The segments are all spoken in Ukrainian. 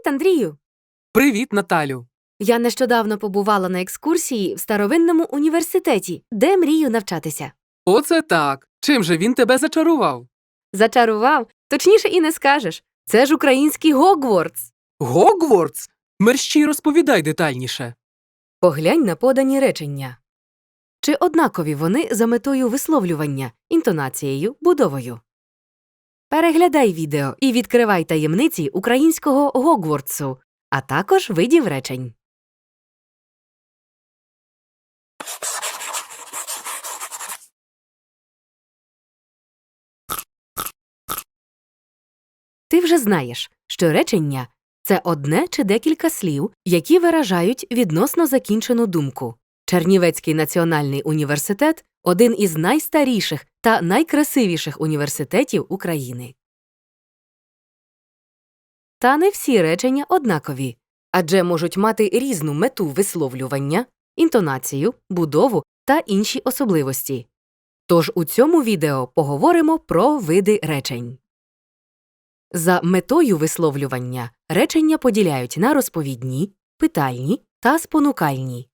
Привіт, Андрію! Привіт, Наталю. Я нещодавно побувала на екскурсії в старовинному університеті, де мрію навчатися. Оце так. Чим же він тебе зачарував? Зачарував, точніше і не скажеш. Це ж український Гогвартс. Гогвартс? Мерщій розповідай детальніше. Поглянь на подані речення. Чи однакові вони за метою висловлювання, інтонацією, будовою? Переглядай відео і відкривай таємниці українського Гогвартсу, а також видів речень. Ти вже знаєш, що речення це одне чи декілька слів, які виражають відносно закінчену думку. Чернівецький національний університет один із найстаріших та найкрасивіших університетів України. Та не всі речення однакові, адже можуть мати різну мету висловлювання, інтонацію, будову та інші особливості. Тож у цьому відео поговоримо про види речень. За метою висловлювання речення поділяють на розповідні, питальні та спонукальні.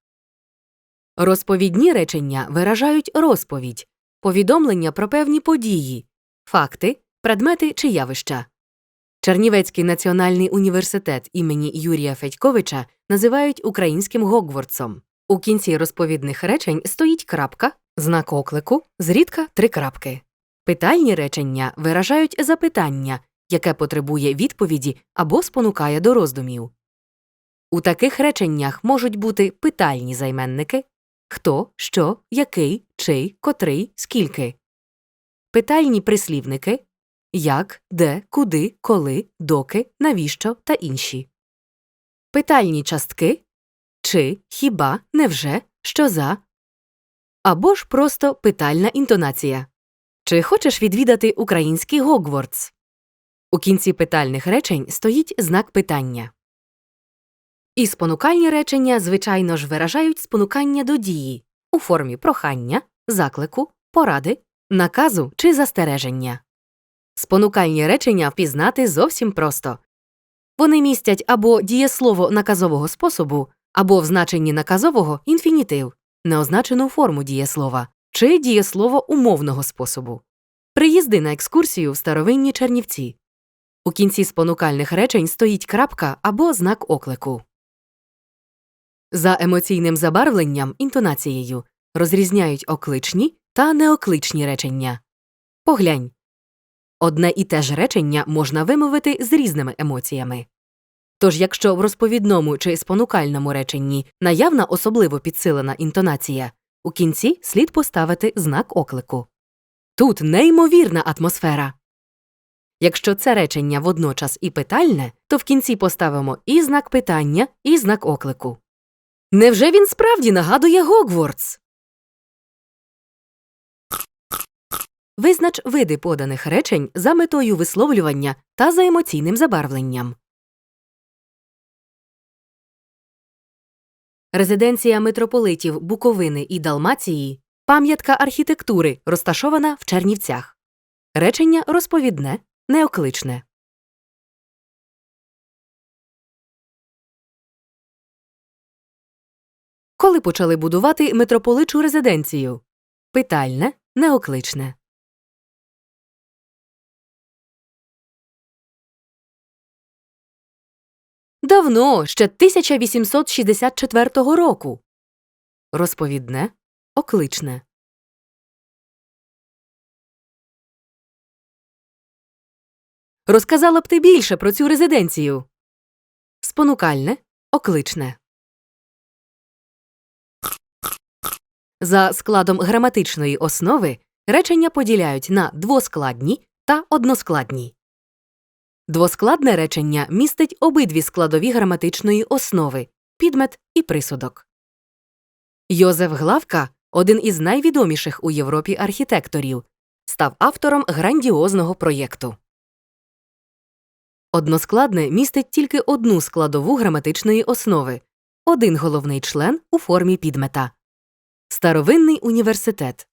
Розповідні речення виражають розповідь, повідомлення про певні події, факти, предмети чи явища. Чернівецький національний університет імені Юрія Федьковича називають українським Гогвартсом. У кінці розповідних речень стоїть крапка, знак оклику, зрідка три крапки. Питальні речення виражають запитання, яке потребує відповіді або спонукає до роздумів. У таких реченнях можуть бути питальні займенники хто, що, який, чий, котрий, скільки, питальні прислівники як, де, куди, коли, доки, навіщо та інші. Питальні частки чи, хіба, невже, що за, або ж просто питальна інтонація. Чи хочеш відвідати український Гогвартс? У кінці питальних речень стоїть знак питання. І спонукальні речення, звичайно ж, виражають спонукання до дії у формі прохання, заклику, поради, наказу чи застереження. Спонукальні речення впізнати зовсім просто. Вони містять або дієслово наказового способу, або в значенні наказового інфінітив, неозначену форму дієслова, чи дієслово умовного способу. Приїзди на екскурсію в старовинні Чернівці. У кінці спонукальних речень стоїть крапка або знак оклику. За емоційним забарвленням інтонацією розрізняють окличні та неокличні речення. Поглянь. Одне і те ж речення можна вимовити з різними емоціями. Тож, якщо в розповідному чи спонукальному реченні наявна особливо підсилена інтонація, у кінці слід поставити знак оклику. Тут неймовірна атмосфера. Якщо це речення водночас і питальне, то в кінці поставимо і знак питання, і знак оклику. Невже він справді нагадує Гогвартс? Визнач види поданих речень за метою висловлювання та за емоційним забарвленням. Резиденція митрополитів Буковини і Далмації пам'ятка архітектури, розташована в Чернівцях. Речення розповідне, неокличне. Коли почали будувати митрополичу резиденцію? Питальне, неокличне. Давно, ще 1864 року. Розповідне, окличне. Розказала б ти більше про цю резиденцію. Спонукальне, окличне. За складом граматичної основи речення поділяють на двоскладні та односкладні. Двоскладне речення містить обидві складові граматичної основи підмет і присудок. Йозеф Главка, один із найвідоміших у Європі архітекторів, став автором грандіозного проєкту. Односкладне містить тільки одну складову граматичної основи один головний член у формі підмета старовинний університет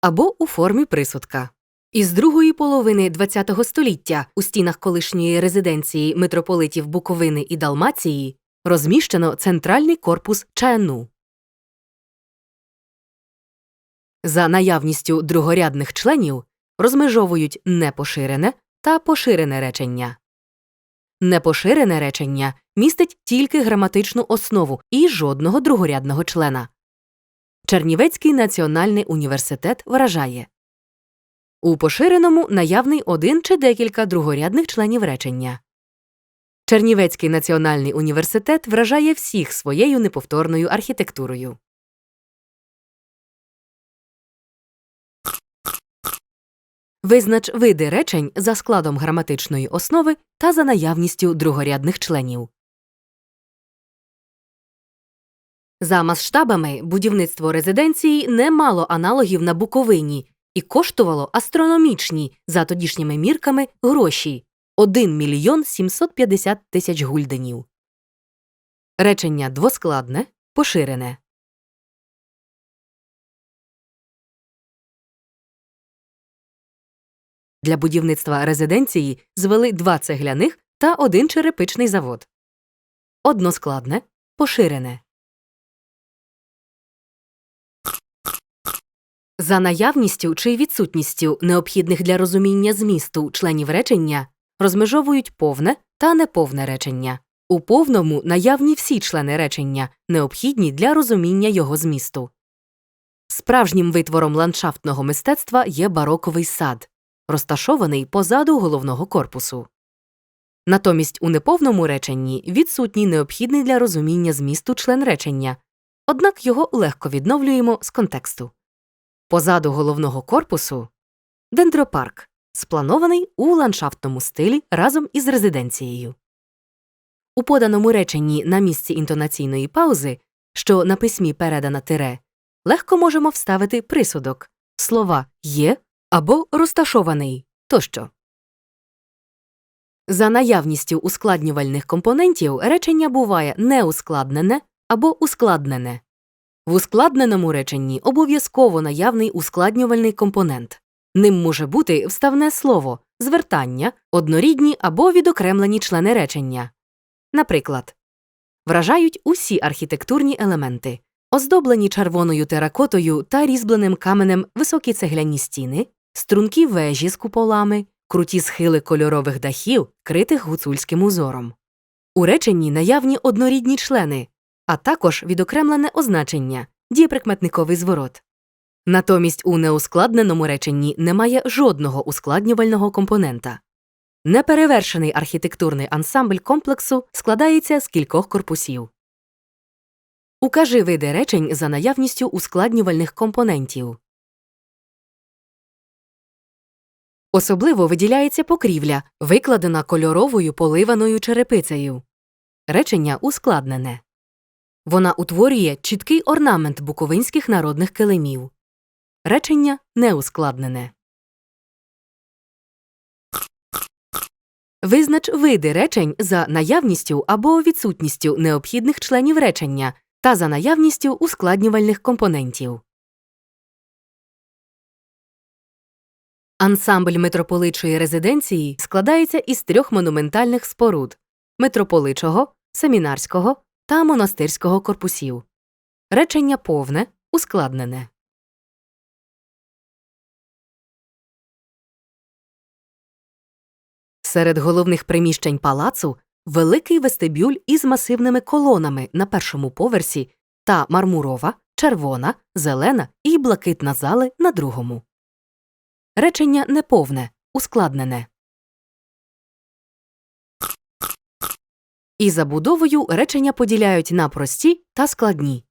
або у формі присудка. Із другої половини ХХ століття у стінах колишньої резиденції митрополитів Буковини і Далмації розміщено центральний корпус ЧНУ. За наявністю другорядних членів розмежовують непоширене та поширене речення. Непоширене речення містить тільки граматичну основу і жодного другорядного члена. Чернівецький національний університет вражає у поширеному наявний один чи декілька другорядних членів речення. Чернівецький національний університет вражає всіх своєю неповторною архітектурою. Визнач види речень за складом граматичної основи та за наявністю другорядних членів. За масштабами будівництво резиденції не мало аналогів на Буковині і коштувало астрономічні за тодішніми мірками гроші 1 мільйон 750 тисяч гульденів. Речення двоскладне, поширене. Для будівництва резиденції звели два цегляних та один черепичний завод. Односкладне, поширене. За наявністю чи відсутністю необхідних для розуміння змісту членів речення розмежовують повне та неповне речення. У повному наявні всі члени речення, необхідні для розуміння його змісту. Справжнім витвором ландшафтного мистецтва є бароковий сад, розташований позаду головного корпусу. Натомість у неповному реченні відсутній необхідний для розуміння змісту член речення, однак його легко відновлюємо з контексту. Позаду головного корпусу дендропарк, спланований у ландшафтному стилі разом із резиденцією. У поданому реченні на місці інтонаційної паузи, що на письмі передана тире, легко можемо вставити присудок слова є або розташований тощо. За наявністю ускладнювальних компонентів речення буває неускладнене або ускладнене. В ускладненому реченні обов'язково наявний ускладнювальний компонент. Ним може бути вставне слово, звертання, однорідні або відокремлені члени речення. Наприклад, вражають усі архітектурні елементи, оздоблені червоною теракотою та різьбленим каменем високі цегляні стіни, стрункі вежі з куполами, круті схили кольорових дахів, критих гуцульським узором. У реченні наявні однорідні члени, а також відокремлене означення дієприкметниковий зворот. Натомість у неускладненому реченні немає жодного ускладнювального компонента. Неперевершений архітектурний ансамбль комплексу складається з кількох корпусів. Укажи види речень за наявністю ускладнювальних компонентів. Особливо виділяється покрівля, викладена кольоровою поливаною черепицею. Речення ускладнене. Вона утворює чіткий орнамент буковинських народних килимів. Речення неускладнене. Визнач види речень за наявністю або відсутністю необхідних членів речення та за наявністю ускладнювальних компонентів. Ансамбль митрополичої резиденції складається із трьох монументальних споруд митрополичого, семінарського та монастирського корпусів. Речення повне, ускладнене. Серед головних приміщень палацу великий вестибюль із масивними колонами на першому поверсі та мармурова, червона, зелена і блакитна зали на другому. Речення неповне, ускладнене. І забудовою речення поділяють на прості та складні.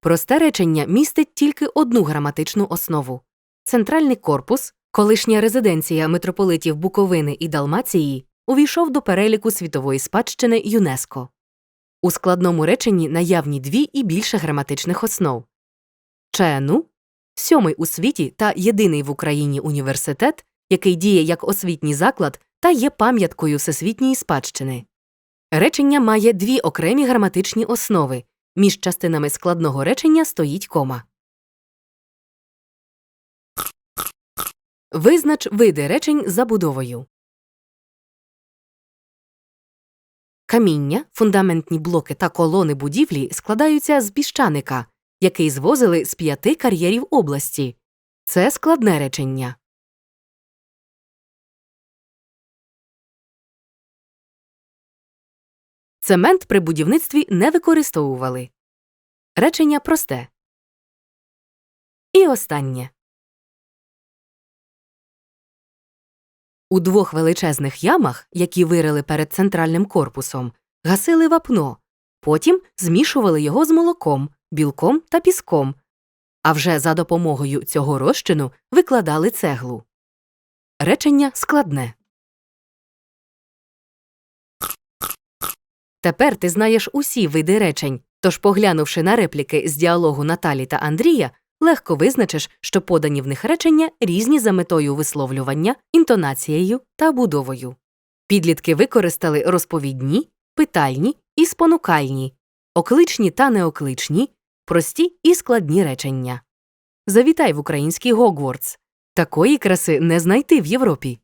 Просте речення містить тільки одну граматичну основу центральний корпус, колишня резиденція митрополитів Буковини і Далмації, увійшов до переліку світової спадщини ЮНЕСКО. У складному реченні наявні дві і більше граматичних основ ЧНУ сьомий у світі та єдиний в Україні університет, який діє як освітній заклад та є пам'яткою всесвітньої спадщини. Речення має дві окремі граматичні основи. Між частинами складного речення стоїть кома. Визнач види речень забудовою. Каміння, фундаментні блоки та колони будівлі складаються з піщаника, який звозили з п'яти кар'єрів області. Це складне речення. Цемент при будівництві не використовували. Речення просте. І останнє. У двох величезних ямах, які вирили перед центральним корпусом, гасили вапно, потім змішували його з молоком, білком та піском, а вже за допомогою цього розчину викладали цеглу. Речення складне. Тепер ти знаєш усі види речень, тож, поглянувши на репліки з діалогу Наталі та Андрія, легко визначиш, що подані в них речення різні за метою висловлювання, інтонацією та будовою. Підлітки використали розповідні, питальні і спонукальні, окличні та неокличні, прості і складні речення. Завітай в український Гогвартс. Такої краси не знайти в Європі.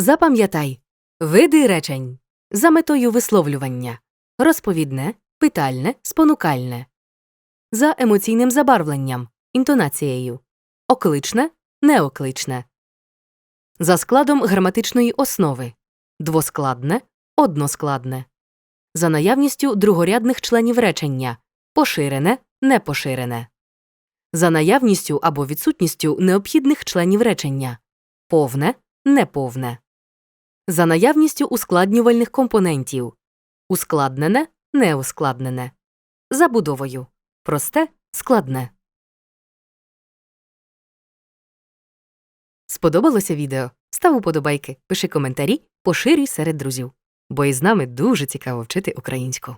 Запам'ятай. Види речень. За метою висловлювання. Розповідне, питальне, спонукальне, за емоційним забарвленням, інтонацією, окличне, неокличне, за складом граматичної основи, двоскладне, односкладне, за наявністю другорядних членів речення, поширене, непоширене, за наявністю або відсутністю необхідних членів речення, повне, неповне, за наявністю ускладнювальних компонентів, ускладнене, неускладнене, забудовою, просте, складне. Сподобалося відео? Став уподобайки, пиши коментарі, поширюй серед друзів. Бо із нами дуже цікаво вчити українську.